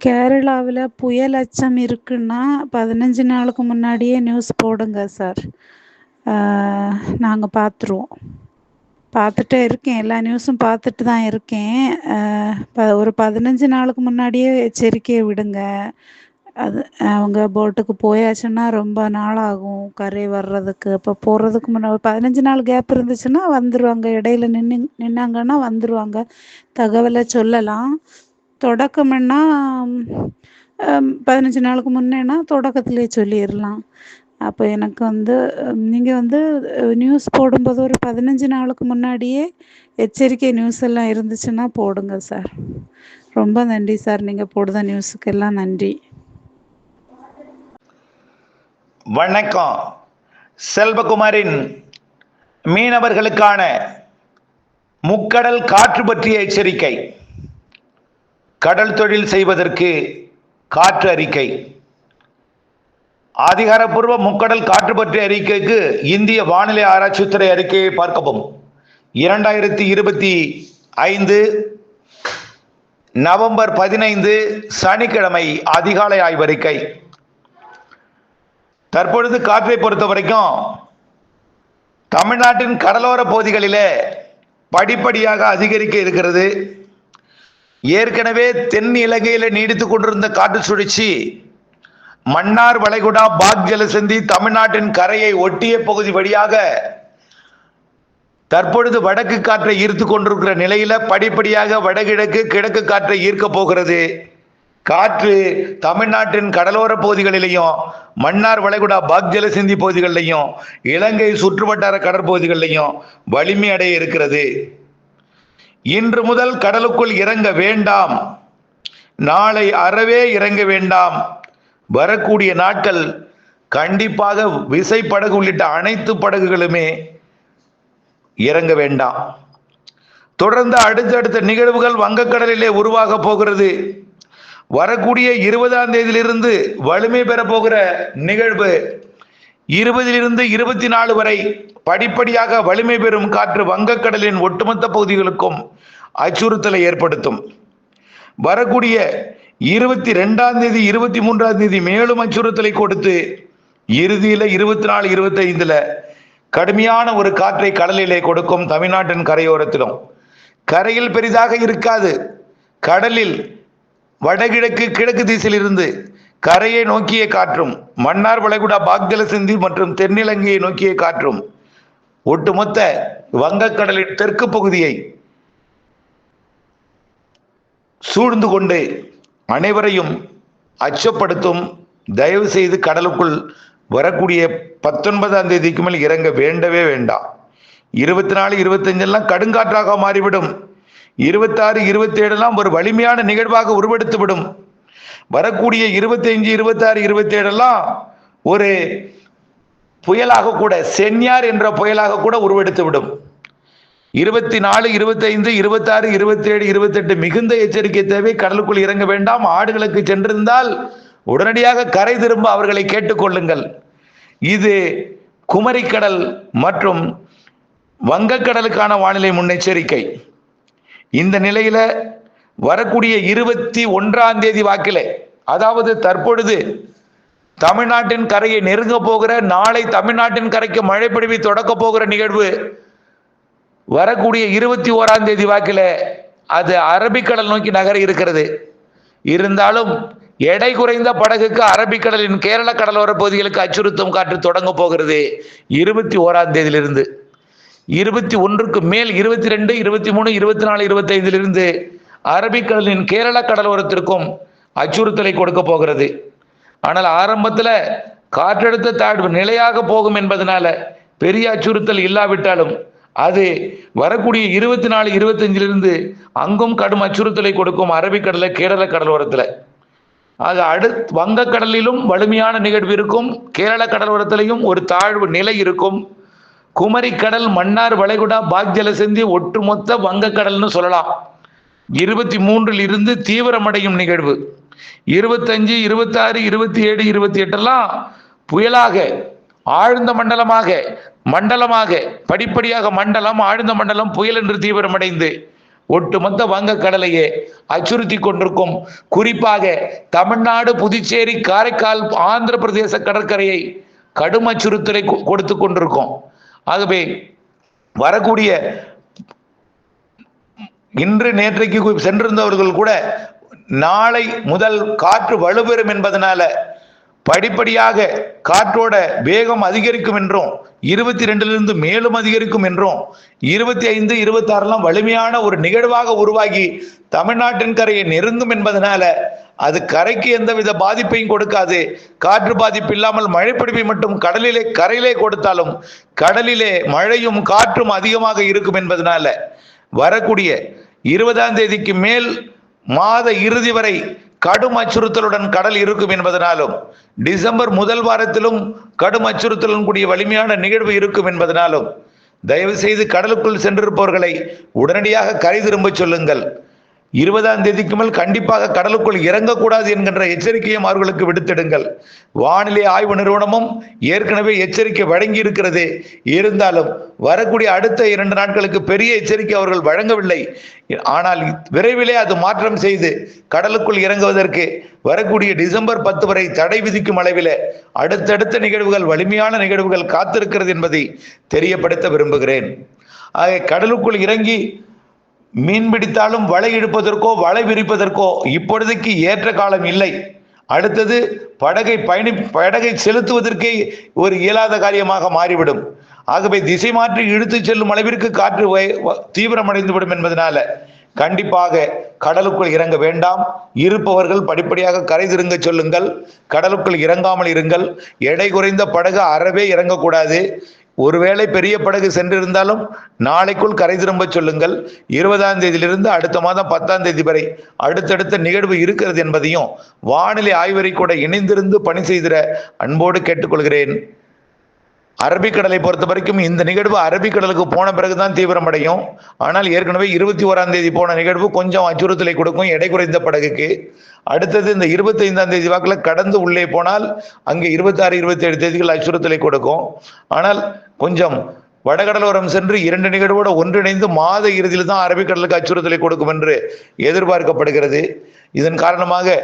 கேரளாவில் புயல் அச்சம் இருக்குன்னா பதினஞ்சு நாளுக்கு முன்னாடியே நியூஸ் போடுங்க சார். நாங்கள் பார்த்துருவோம் பார்த்துட்டே இருக்கேன். எல்லா நியூஸும் பார்த்துட்டு தான் இருக்கேன். ஒரு பதினஞ்சு நாளுக்கு முன்னாடியே எச்சரிக்கையை விடுங்க. அது அவங்க போட்டுக்கு போயாச்சுன்னா ரொம்ப நாள் ஆகும் கரை வர்றதுக்கு. அப்போ போகிறதுக்கு முன்ன ஒரு பதினஞ்சு நாள் கேப் இருந்துச்சுன்னா வந்துடுவாங்க இடையில நின்று நின்னாங்கன்னா வந்துடுவாங்க தகவலை சொல்லலாம். தொடக்கம்னா பதினஞ்சு நாளுக்கு முன்னேன்னா தொடக்கத்திலே சொல்லிடலாம் அப்போ எனக்கு வந்து நீங்கள் வந்து நியூஸ் போடும்போது ஒரு பதினஞ்சு நாளுக்கு முன்னாடியே எச்சரிக்கை நியூஸ் எல்லாம் இருந்துச்சுன்னா போடுங்க சார் ரொம்ப நன்றி சார் நீங்கள் போடுத நியூஸுக்கெல்லாம் நன்றி. வணக்கம். செல்வகுமாரின் மீனவர்களுக்கான முக்கடல் காற்று பற்றிய எச்சரிக்கை. கடல் தொழில் செய்வதற்கு காற்று அறிக்கை. அதிகாரப்பூர்வ முக்கடல் காற்று பற்றிய அறிக்கைக்கு இந்திய வானிலை ஆராய்ச்சித்துறை அறிக்கையை பார்க்கவும். இரண்டாயிரத்தி இருபத்தி ஐந்து நவம்பர் பதினைந்து சனிக்கிழமை அதிகாலை ஆய்வறிக்கை தற்பொழுது காற்றை பொறுத்த வரைக்கும் தமிழ்நாட்டின் கடலோர பகுதிகளிலே படிப்படியாக அதிகரிக்க இருக்கிறது. ஏற்கனவே தென் இலங்கையில் நீடித்து கொண்டிருந்த காற்று சுழற்சி மன்னார் வளைகுடா பாக் ஜலசந்தி தமிழ்நாட்டின் கரையை ஒட்டிய பகுதி வழியாக தற்பொழுது வடக்கு காற்றை ஈர்த்து கொண்டிருக்கிற நிலையில படிப்படியாக வடகிழக்கு கிழக்கு காற்றை ஈர்க்க போகிறது. காற்று தமிழ்நாட்டின் கடலோர பகுதிகளிலையும் மன்னார் வளைகுடா பாக் ஜலசிந்தி பகுதிகளிலையும் இலங்கை சுற்றுவட்டார கடற்பகுதிகளிலையும் வலிமை அடைய இருக்கிறது. இன்று முதல் கடலுக்குள் இறங்க வேண்டாம். நாளை அறவே இறங்க வேண்டாம். வரக்கூடிய நாட்கள் கண்டிப்பாக விசை படகு உள்ளிட்ட அனைத்து படகுகளுமே இறங்க வேண்டாம். தொடர்ந்து அடுத்தடுத்த நிகழ்வுகள் வங்கக்கடலிலே உருவாக போகிறது. வரக்கூடிய இருபதாம் தேதியிலிருந்து வலிமை பெறப்போகிற நிகழ்வு இருபதிலிருந்து இருபத்தி நாலு வரை படிப்படியாக வலிமை பெறும் காற்று வங்கக்கடலின் ஒட்டுமொத்த பகுதிகளுக்கும் அச்சுறுத்தலை ஏற்படுத்தும். வரக்கூடிய இருபத்தி ரெண்டாம் தேதி இருபத்தி மூன்றாம் தேதி மேலும் அச்சுறுத்தலை கொடுத்து இறுதியில் இருபத்தி நாலு இருபத்தைந்தில் கடுமையான ஒரு காற்றை கடலிலே கொடுக்கும் தமிழ்நாட்டின் கரையோரத்திலும். கரையில் பெரிதாக இருக்காது. கடலில் வடகிழக்கு கிழக்கு திசையிலிருந்து கரையை நோக்கிய காற்றும் மன்னார் வளைகுடா பாக்தல சிந்தி மற்றும் தென்னிலங்கையை நோக்கிய காற்றும். ஒட்டுமொத்த வங்கக்கடலின் தெற்கு பகுதியை சூழ்ந்து கொண்டு அனைவரையும் அச்சப்படுத்தும் தயவு செய்து கடலுக்குள் வரக்கூடிய பத்தொன்பதாம் தேதிக்கு மேல் இறங்க வேண்டவே வேண்டாம். இருபத்தி நாலு இருபத்தஞ்செல்லாம் கடுங்காற்றாக மாறிவிடும். இருபத்தாறு இருபத்தேழெல்லாம் ஒரு வலிமையான நிகழ்வாக உருவெடுத்துவிடும். வரக்கூடிய இருபத்தி அஞ்சு இருபத்தாறு இருபத்தி ஏழெல்லாம் ஒரு புயலாக கூட சென்யார் என்ற புயலாக கூட உருவெடுத்து விடும். இருபத்தி நாலு இருபத்தைந்து இருபத்தாறு இருபத்தேழு இருபத்தெட்டு மிகுந்த எச்சரிக்கை தேவை. கடலுக்குள் இறங்க வேண்டாம். ஆடுகளுக்கு சென்றிருந்தால் உடனடியாக கரை திரும்ப அவர்களை கேட்டுக்கொள்ளுங்கள் இது குமரிக்கடல் மற்றும் வங்கக்கடலுக்கான வானிலை முன்னெச்சரிக்கை. இந்த நிலையில வரக்கூடிய இருபத்தி ஒன்றாம் தேதி வாக்கிலே அதாவது தற்பொழுது தமிழ்நாட்டின் கரையை நெருங்க போகிற நாளை தமிழ்நாட்டின் கரைக்கு மழை பொழிவை தொடக்க போகிற நிகழ்வு வரக்கூடிய இருபத்தி ஓராம் தேதி வாக்கில் அது அரபிக்கடல் நோக்கி நகர இருக்கிறது. இருந்தாலும் எடை குறைந்த படகுக்கு அரபிக்கடலின் கேரள கடலோர பகுதிகளுக்கு அச்சுறுத்தும் காற்று தொடங்க போகிறது இருபத்தி ஓராம் தேதியிலிருந்து. இருபத்தி ஒன்றுக்கு மேல் இருபத்தி ரெண்டு இருபத்தி மூணு இருபத்தி நாலு இருபத்தி ஐந்திலிருந்து அரபிக்கடலின் கேரள கடலோரத்திற்கும் அச்சுறுத்தலை கொடுக்க போகிறது. ஆனால் ஆரம்பத்தில் காற்றழுத்த தாழ்வு நிலையாக போகும் என்பதனால பெரிய அச்சுறுத்தல் இல்லாவிட்டாலும் அது வரக்கூடிய இருபத்தி நாலு இருபத்தஞ்சிலிருந்து அங்கும் கடும் அச்சுறுத்தலை கொடுக்கும் அரபிக்கடலை கேரள கடலோரத்தில். அது அடு வங்கக்கடலிலும் வலிமையான நிகழ்வு இருக்கும் கேரள கடலோரத்திலையும் ஒரு தாழ்வு நிலை இருக்கும். குமரிக்கடல் மன்னார் வளைகுடா பாக்ஜல சிந்தி ஒட்டுமொத்த வங்கக்கடல்னு சொல்லலாம். இருபத்தி மூன்றில் இருந்து தீவிரமடையும் நிகழ்வு. இருபத்தஞ்சு இருபத்தாறு இருபத்தி ஏழு இருபத்தி எட்டெல்லாம் புயலாக ஆழ்ந்த மண்டலமாக மண்டலமாக படிப்படியாக மண்டலம் ஆழ்ந்த மண்டலம் புயல் என்று தீவிரமடைந்து ஒட்டுமொத்த வங்கக்கடலையே அச்சுறுத்தி கொண்டிருக்கும். குறிப்பாக தமிழ்நாடு புதுச்சேரி காரைக்கால் ஆந்திர பிரதேச கடற்கரையை கடும் அச்சுறுத்தலை கொ- கொடுத்து கொண்டிருக்கும். ஆகவே வரக்கூடிய இன்று நேற்றைக்கு சென்றிருந்தவர்கள் கூட நாளை முதல் காற்று வலுப்பெறும் என்பதனால படிப்படியாக காற்றோட வேகம் அதிகரிக்கும் என்றும் இருபத்தி ரெண்டிலிருந்து மேலும் அதிகரிக்கும் என்றும் இருபத்தி ஐந்து இருபத்தி ஆறுலாம் வலிமையான ஒரு நிகழ்வாக உருவாகி தமிழ்நாட்டின் கரையை நெருங்கும் என்பதனால அது கரைக்கு எந்தவித பாதிப்பையும் கொடுக்காது. காற்று பாதிப்பு இல்லாமல் மழைப்பிடிப்பை மட்டும் கடலிலே கரையிலே கொடுத்தாலும் கடலிலே மழையும் காற்றும் அதிகமாக இருக்கும் என்பதனால வரக்கூடிய இருபதாம் தேதிக்கு மேல் மாத இறுதி வரை கடும் அச்சுறுத்தலுடன் கடல் இருக்கும் என்பதனாலும் டிசம்பர் முதல் வாரத்திலும் கடும் அச்சுறுத்தலுடன் கூடிய வலிமையான நிகழ்வு இருக்கும் என்பதனாலும் தயவு செய்து கடலுக்குள் சென்றிருப்பவர்களை உடனடியாக கரை திரும்பச் சொல்லுங்கள். இருபதாம் தேதிக்கு மேல் கண்டிப்பாக கடலுக்குள் இறங்கக்கூடாது என்கின்ற எச்சரிக்கையும் அவர்களுக்கு விடுத்திடுங்கள். வானிலை ஆய்வு நிறுவனமும் ஏற்கனவே எச்சரிக்கை வழங்கி இருக்கிறது இருந்தாலும் வரக்கூடிய அடுத்த இரண்டு நாட்களுக்கு பெரிய எச்சரிக்கை அவர்கள் வழங்கவில்லை. ஆனால் விரைவிலே அது மாற்றம் செய்து கடலுக்குள் இறங்குவதற்கு வரக்கூடிய டிசம்பர் பத்து வரை தடை விதிக்கும் அளவில் அடுத்தடுத்த நிகழ்வுகள் வலிமையான நிகழ்வுகள் காத்திருக்கிறது என்பதை தெரியப்படுத்த விரும்புகிறேன். ஆக கடலுக்குள் இறங்கி மீன் பிடித்தாலும் வலை இழுப்பதற்கோ வலை விரிப்பதற்கோ இப்பொழுதைக்கு ஏற்ற காலம் இல்லை. அடுத்தது படகை பயணி படகை செலுத்துவதற்கே ஒரு இயலாத காரியமாக மாறிவிடும். ஆகவே திசை மாற்றி இழுத்துச் செல்லும் அளவிற்கு காற்று தீவிரமடைந்துவிடும் என்பதனால கண்டிப்பாக கடலுக்குள் இறங்க வேண்டாம். இருப்பவர்கள் படிப்படியாக கரை திருங்க சொல்லுங்கள். கடலுக்குள் இறங்காமல் இருங்கள். எடை குறைந்த படகு அறவே இறங்கக்கூடாது. ஒருவேளை பெரிய படகு சென்றிருந்தாலும் நாளைக்குள் கரை திரும்ப சொல்லுங்கள். இருபதாம் தேதியிலிருந்து அடுத்த மாதம் பத்தாம் தேதி வரை அடுத்தடுத்த நிகழ்வு இருக்கிறது என்பதையும் வானிலை ஆய்வறை கூட இணைந்திருந்து பணி செய்திட அன்போடு கேட்டுக்கொள்கிறேன். அரபிக்கடலை பொறுத்த வரைக்கும் இந்த நிகழ்வு அரபிக்கடலுக்கு போன பிறகுதான் தீவிரமடையும். ஆனால் ஏற்கனவே இருபத்தி ஓராம் தேதி போன நிகழ்வு கொஞ்சம் அச்சுறுத்தலை கொடுக்கும் எடை குறைந்த படகுக்கு. அடுத்தது இந்த இருபத்தி ஐந்தாம் தேதி வாக்கில் கடந்து உள்ளே போனால் அங்கே இருபத்தாறு இருபத்தி ஏழு தேதிகள் அச்சுறுத்தலை கொடுக்கும். ஆனால் கொஞ்சம் வடகடலோரம் சென்று இரண்டு நிகழ்வோடு ஒன்றிணைந்து மாத இறுதியில் தான் அரபிக்கடலுக்கு அச்சுறுத்தலை கொடுக்கும் என்று எதிர்பார்க்கப்படுகிறது. இதன் காரணமாக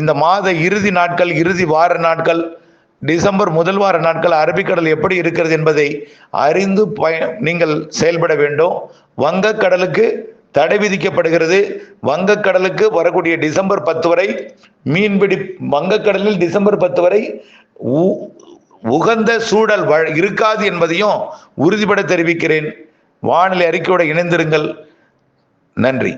இந்த மாத இறுதி நாட்கள் இறுதி வார நாட்கள் டிசம்பர் முதல் வார நாட்கள் அரபிக்கடல் எப்படி இருக்கிறது என்பதை அறிந்து பய நீங்கள் செயல்பட வேண்டும். வங்கக்கடலுக்கு தடை விதிக்கப்படுகிறது. வங்கக்கடலுக்கு வரக்கூடிய டிசம்பர் பத்து வரை மீன்பிடி வங்கக்கடலில் டிசம்பர் பத்து வரை உ- உகந்த சூழல் இருக்காது என்பதையும் உறுதிபட தெரிவிக்கிறேன். வானிலை அறிக்கையோடு இணைந்திருங்கள். நன்றி.